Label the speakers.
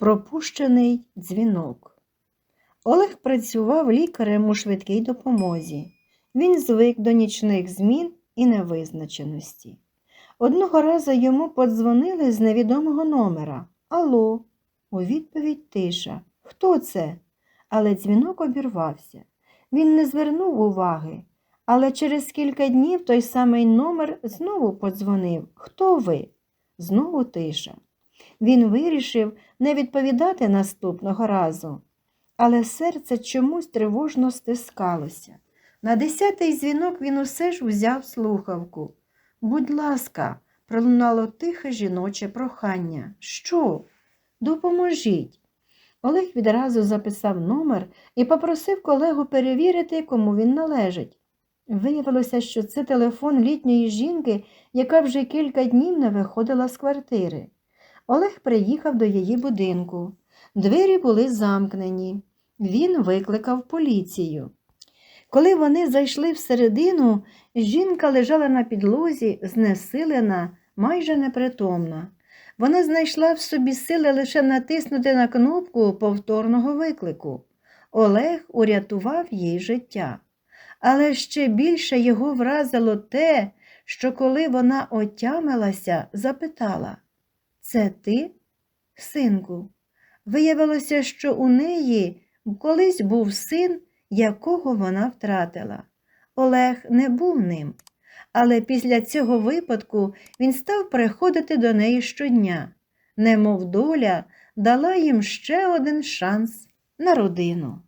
Speaker 1: Пропущений дзвінок. Олег працював лікарем у швидкій допомозі. Він звик до нічних змін і невизначеності. Одного разу йому подзвонили з невідомого номера. Алло, у відповідь тиша. Хто це? Але дзвінок обірвався. Він не звернув уваги, але через кілька днів той самий номер знову подзвонив. Хто ви? Знову тиша. Він вирішив не відповідати наступного разу, але серце чомусь тривожно стискалося. На десятий дзвінок він усе ж взяв слухавку. Будь ласка, пролунало тихе жіноче прохання. Що? Допоможіть. Олег відразу записав номер і попросив колегу перевірити, кому він належить. Виявилося, що це телефон літньої жінки, яка вже кілька днів не виходила з квартири. Олег приїхав до її будинку. Двері були замкнені. Він викликав поліцію. Коли вони зайшли всередину, жінка лежала на підлозі, знесилена, майже непритомна. Вона знайшла в собі сили лише натиснути на кнопку повторного виклику. Олег урятував їй життя. Але ще більше його вразило те, що коли вона отямилася, запитала Це ти, синку? Виявилося, що у неї колись був син, якого вона втратила. Олег не був ним, але після цього випадку він став приходити до неї щодня, немов доля дала їм ще один шанс на родину.